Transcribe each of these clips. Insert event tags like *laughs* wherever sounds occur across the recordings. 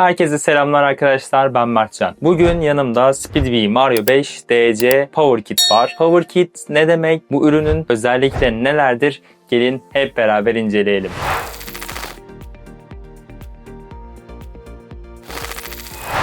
Herkese selamlar arkadaşlar ben Mertcan. Bugün yanımda Speedbee Mario 5 DC Power Kit var. Power Kit ne demek? Bu ürünün özellikleri nelerdir? Gelin hep beraber inceleyelim.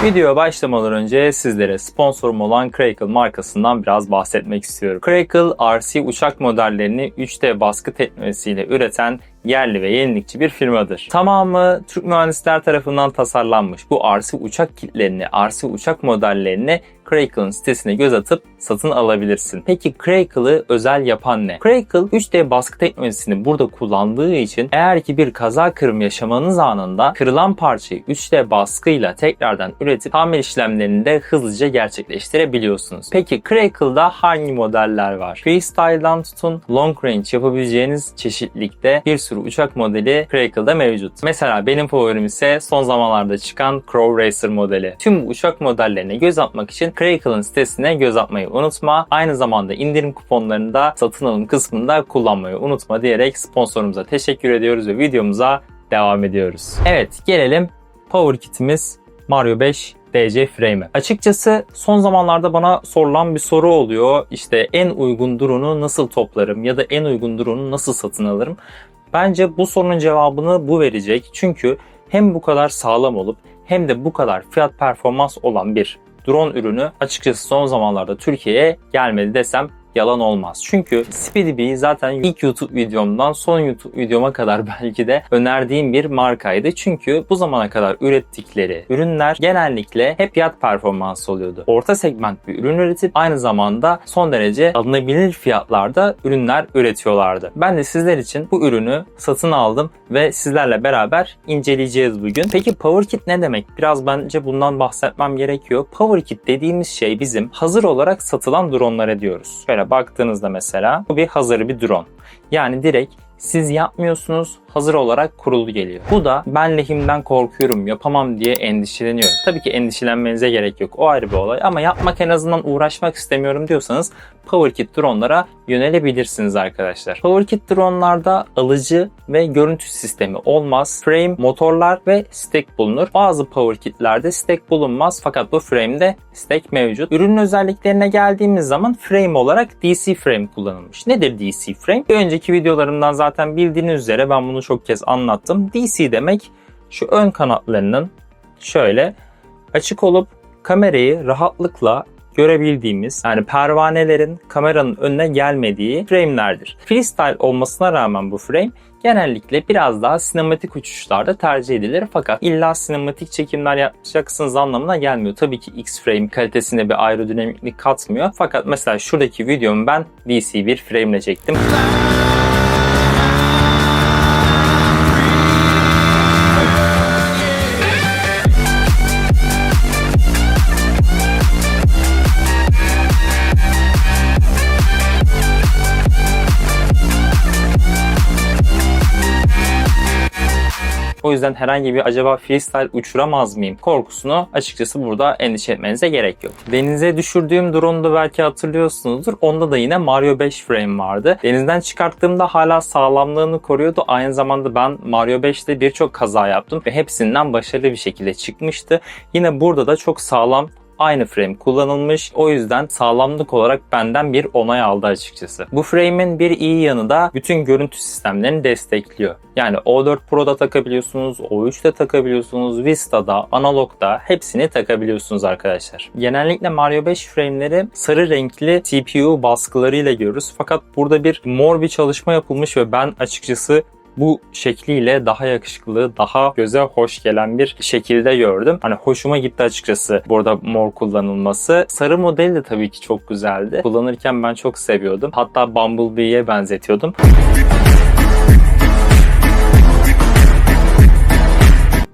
Videoya başlamadan önce sizlere sponsorum olan Crackle markasından biraz bahsetmek istiyorum. Crackle, RC uçak modellerini 3D baskı teknolojisiyle üreten yerli ve yenilikçi bir firmadır. Tamamı Türk mühendisler tarafından tasarlanmış bu RC uçak kitlerini, RC uçak modellerini Crackle'ın sitesine göz atıp satın alabilirsin. Peki Crackle'ı özel yapan ne? Crackle 3D baskı teknolojisini burada kullandığı için eğer ki bir kaza kırım yaşamanız anında kırılan parçayı 3D baskıyla tekrardan üretip tamir işlemlerini de hızlıca gerçekleştirebiliyorsunuz. Peki Crackle'da hangi modeller var? Freestyle'dan tutun long range yapabileceğiniz çeşitlilikte bir sürü uçak modeli Crackle'da mevcut. Mesela benim favorim ise son zamanlarda çıkan Crow Racer modeli. Tüm bu uçak modellerine göz atmak için Crackle'ın sitesine göz atmayı unutma. Aynı zamanda indirim kuponlarını da satın alım kısmında kullanmayı unutma diyerek sponsorumuza teşekkür ediyoruz ve videomuza devam ediyoruz. Evet gelelim Power Kit'imiz Mario 5 DC Frame'e. Açıkçası son zamanlarda bana sorulan bir soru oluyor. İşte en uygun drone'u nasıl toplarım ya da en uygun drone'u nasıl satın alırım? Bence bu sorunun cevabını bu verecek. Çünkü hem bu kadar sağlam olup hem de bu kadar fiyat performans olan bir drone ürünü açıkçası son zamanlarda Türkiye'ye gelmedi desem yalan olmaz. Çünkü SpeedyBee zaten ilk YouTube videomdan son YouTube videoma kadar *laughs* belki de önerdiğim bir markaydı. Çünkü bu zamana kadar ürettikleri ürünler genellikle hep fiyat performansı oluyordu. Orta segment bir ürün üretip aynı zamanda son derece alınabilir fiyatlarda ürünler üretiyorlardı. Ben de sizler için bu ürünü satın aldım ve sizlerle beraber inceleyeceğiz bugün. Peki Power Kit ne demek? Biraz bence bundan bahsetmem gerekiyor. Power Kit dediğimiz şey bizim hazır olarak satılan dronlara diyoruz. Şöyle baktığınızda mesela bu bir hazır bir drone. Yani direkt siz yapmıyorsunuz hazır olarak kurulu geliyor. Bu da ben lehimden korkuyorum yapamam diye endişeleniyorum. Tabii ki endişelenmenize gerek yok o ayrı bir olay ama yapmak en azından uğraşmak istemiyorum diyorsanız PowerKit drone'lara yönelebilirsiniz arkadaşlar. PowerKit drone'larda alıcı ve görüntü sistemi olmaz. Frame, motorlar ve stack bulunur. Bazı PowerKit'lerde stack bulunmaz fakat bu frame'de stack mevcut. Ürünün özelliklerine geldiğimiz zaman frame olarak DC frame kullanılmış. Nedir DC frame? Bir önceki videolarımdan zaten bildiğiniz üzere ben bunu çok kez anlattım. DC demek şu ön kanatlarının şöyle açık olup kamerayı rahatlıkla görebildiğimiz yani pervanelerin kameranın önüne gelmediği frame'lerdir. Freestyle olmasına rağmen bu frame genellikle biraz daha sinematik uçuşlarda tercih edilir fakat illa sinematik çekimler yapacaksınız anlamına gelmiyor. Tabii ki X-frame kalitesine bir aerodinamiklik katmıyor fakat mesela şuradaki videomu ben DC bir frame ile çektim. O yüzden herhangi bir acaba freestyle uçuramaz mıyım korkusunu açıkçası burada endişe etmenize gerek yok. Denize düşürdüğüm drone'u belki hatırlıyorsunuzdur. Onda da yine Mario 5 frame vardı. Denizden çıkarttığımda hala sağlamlığını koruyordu. Aynı zamanda ben Mario 5'te birçok kaza yaptım ve hepsinden başarılı bir şekilde çıkmıştı. Yine burada da çok sağlam aynı frame kullanılmış. O yüzden sağlamlık olarak benden bir onay aldı açıkçası. Bu frame'in bir iyi yanı da bütün görüntü sistemlerini destekliyor. Yani O4 Pro'da takabiliyorsunuz, O3'te takabiliyorsunuz, Vista'da, Analog'da hepsini takabiliyorsunuz arkadaşlar. Genellikle Mario 5 frame'leri sarı renkli CPU baskılarıyla görürüz. Fakat burada bir mor bir çalışma yapılmış ve ben açıkçası bu şekliyle daha yakışıklı, daha göze hoş gelen bir şekilde gördüm. Hani hoşuma gitti açıkçası burada mor kullanılması. Sarı modeli de tabii ki çok güzeldi. Kullanırken ben çok seviyordum. Hatta Bumblebee'ye benzetiyordum.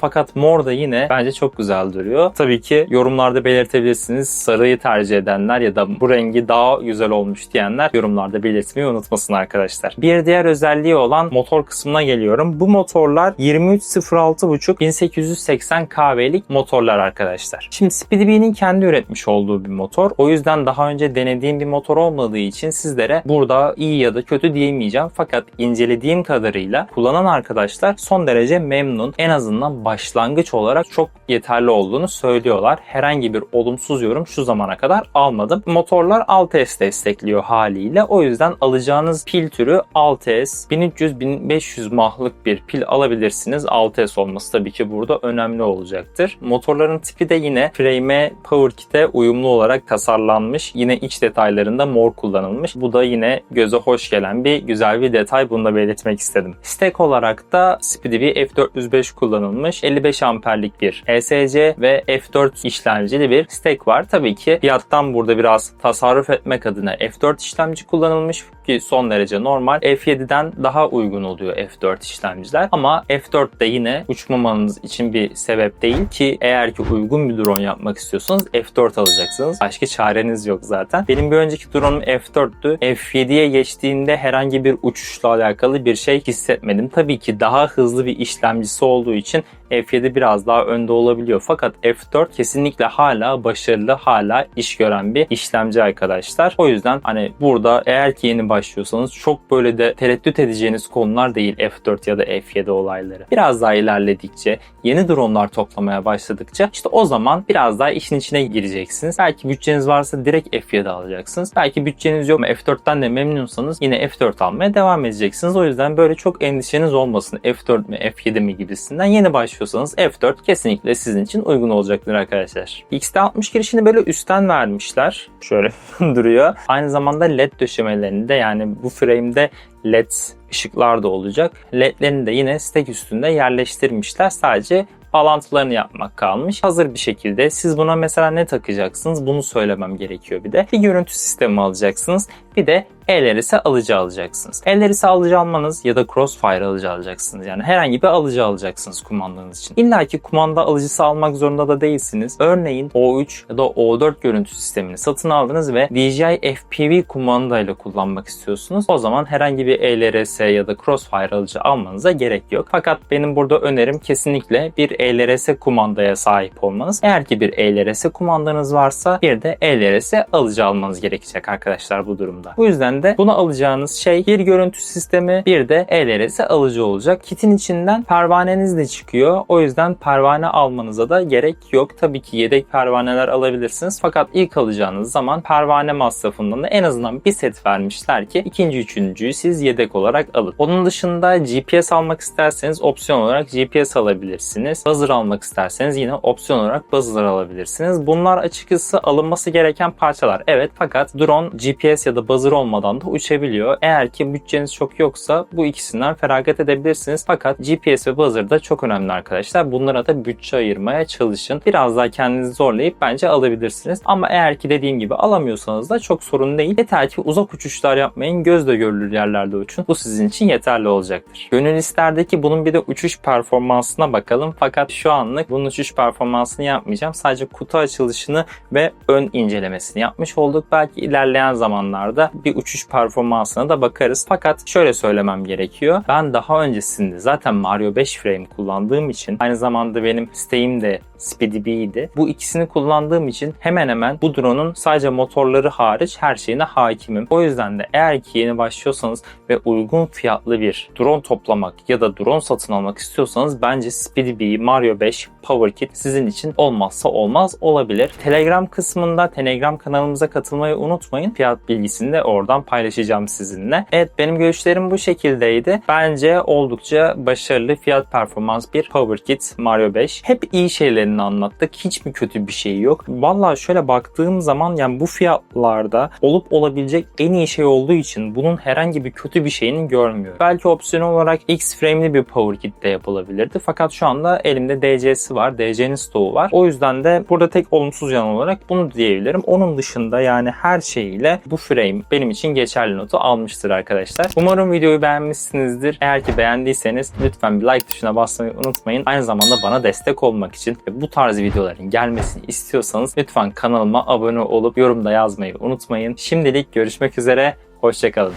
Fakat mor da yine bence çok güzel duruyor. Tabii ki yorumlarda belirtebilirsiniz. Sarıyı tercih edenler ya da bu rengi daha güzel olmuş diyenler yorumlarda belirtmeyi unutmasın arkadaşlar. Bir diğer özelliği olan motor kısmına geliyorum. Bu motorlar 23.06.5 1880 kW'lik motorlar arkadaşlar. Şimdi Speedybee'nin kendi üretmiş olduğu bir motor. O yüzden daha önce denediğim bir motor olmadığı için sizlere burada iyi ya da kötü diyemeyeceğim. Fakat incelediğim kadarıyla kullanan arkadaşlar son derece memnun. En azından başlangıç olarak çok yeterli olduğunu söylüyorlar. Herhangi bir olumsuz yorum şu zamana kadar almadım. Motorlar 6S destekliyor haliyle. O yüzden alacağınız pil türü 6S 1300-1500 mahlık bir pil alabilirsiniz. 6S olması tabii ki burada önemli olacaktır. Motorların tipi de yine frame'e Power Kit'e uyumlu olarak tasarlanmış. Yine iç detaylarında mor kullanılmış. Bu da yine göze hoş gelen bir güzel bir detay. Bunu da belirtmek istedim. Stack olarak da SpeedyBee F405 kullanılmış. 55 amperlik bir ESC ve F4 işlemcili bir stack var. Tabii ki fiyattan burada biraz tasarruf etmek adına F4 işlemci kullanılmış ki son derece normal. F7'den daha uygun oluyor F4 işlemciler. Ama F4 de yine uçmamanız için bir sebep değil ki eğer ki uygun bir drone yapmak istiyorsanız F4 alacaksınız. Başka çareniz yok zaten. Benim bir önceki drone'um F4'tü. F7'ye geçtiğinde herhangi bir uçuşla alakalı bir şey hissetmedim. Tabii ki daha hızlı bir işlemcisi olduğu için F7 biraz daha önde olabiliyor. Fakat F4 kesinlikle hala başarılı, hala iş gören bir işlemci arkadaşlar. O yüzden hani burada eğer ki yeni başlıyorsanız çok böyle de tereddüt edeceğiniz konular değil F4 ya da F7 olayları. Biraz daha ilerledikçe, yeni dronlar toplamaya başladıkça işte o zaman biraz daha işin içine gireceksiniz. Belki bütçeniz varsa direkt F7 alacaksınız. Belki bütçeniz yok ama F4'ten de memnunsanız yine F4 almaya devam edeceksiniz. O yüzden böyle çok endişeniz olmasın. F4 mi F7 mi gibisinden yeni başlıyorsanız F4 kesinlikle sizin için uygun olacaktır arkadaşlar. X-T60 girişini böyle üstten vermişler. Şöyle *laughs* duruyor. Aynı zamanda LED döşemelerinde yani bu frame'de LED ışıklar da olacak. LED'lerini de yine stack üstünde yerleştirmişler. Sadece bağlantılarını yapmak kalmış. Hazır bir şekilde siz buna mesela ne takacaksınız bunu söylemem gerekiyor bir de. Bir görüntü sistemi alacaksınız. Bir de ELRS alıcı alacaksınız. ELRS alıcı almanız ya da Crossfire alıcı alacaksınız. Yani herhangi bir alıcı alacaksınız kumandanız için. İlla ki kumanda alıcısı almak zorunda da değilsiniz. Örneğin O3 ya da O4 görüntü sistemini satın aldınız ve DJI FPV kumandayla kullanmak istiyorsunuz. O zaman herhangi bir ELRS ya da Crossfire alıcı almanıza gerek yok. Fakat benim burada önerim kesinlikle bir ELRS kumandaya sahip olmanız. Eğer ki bir ELRS kumandanız varsa bir de ELRS alıcı almanız gerekecek arkadaşlar bu durumda. Bu yüzden de bunu alacağınız şey bir görüntü sistemi bir de ELRS alıcı olacak. Kitin içinden pervaneniz de çıkıyor. O yüzden pervane almanıza da gerek yok. Tabii ki yedek pervaneler alabilirsiniz. Fakat ilk alacağınız zaman pervane masrafından da en azından bir set vermişler ki ikinci üçüncüyü siz yedek olarak alın. Onun dışında GPS almak isterseniz opsiyon olarak GPS alabilirsiniz. Buzzer almak isterseniz yine opsiyon olarak buzzer alabilirsiniz. Bunlar açıkçası alınması gereken parçalar. Evet fakat drone GPS ya da buzzer olmadan da uçabiliyor. Eğer ki bütçeniz çok yoksa bu ikisinden feragat edebilirsiniz. Fakat GPS ve buzzer da çok önemli arkadaşlar. Bunlara da bütçe ayırmaya çalışın. Biraz daha kendinizi zorlayıp bence alabilirsiniz. Ama eğer ki dediğim gibi alamıyorsanız da çok sorun değil. Yeter ki uzak uçuşlar yapmayın. Gözle görülür yerlerde uçun. Bu sizin için yeterli olacaktır. Gönül isterdi ki bunun bir de uçuş performansına bakalım. Fakat şu anlık bunun uçuş performansını yapmayacağım. Sadece kutu açılışını ve ön incelemesini yapmış olduk. Belki ilerleyen zamanlarda bir uçuş performansına da bakarız. Fakat şöyle söylemem gerekiyor. Ben daha öncesinde zaten Mario 5 frame kullandığım için aynı zamanda benim isteğim de SpeedyBee'ydi. Bu ikisini kullandığım için hemen hemen bu drone'un sadece motorları hariç her şeyine hakimim. O yüzden de eğer ki yeni başlıyorsanız ve uygun fiyatlı bir drone toplamak ya da drone satın almak istiyorsanız bence SpeedyBee Mario 5 Power Kit sizin için olmazsa olmaz olabilir. Telegram kısmında Telegram kanalımıza katılmayı unutmayın. Fiyat bilgisini de oradan paylaşacağım sizinle. Evet benim görüşlerim bu şekildeydi. Bence oldukça başarılı fiyat performans bir Power Kit Mario 5. Hep iyi şeylerini anlattık. Hiç mi kötü bir şey yok? Vallahi şöyle baktığım zaman yani bu fiyatlarda olup olabilecek en iyi şey olduğu için bunun herhangi bir kötü bir şeyini görmüyorum. Belki opsiyon olarak X frame'li bir Power Kit de yapılabilirdi. Fakat şu anda elimde DC'si var. DC'nin stoğu var. O yüzden de burada tek olumsuz yan olarak bunu diyebilirim. Onun dışında yani her şeyiyle bu frame benim için geçerli notu almıştır arkadaşlar. Umarım videoyu beğenmişsinizdir. Eğer ki beğendiyseniz lütfen bir like tuşuna basmayı unutmayın. Aynı zamanda bana destek olmak için ve bu tarz videoların gelmesini istiyorsanız lütfen kanalıma abone olup yorumda yazmayı unutmayın. Şimdilik görüşmek üzere. Hoşçakalın.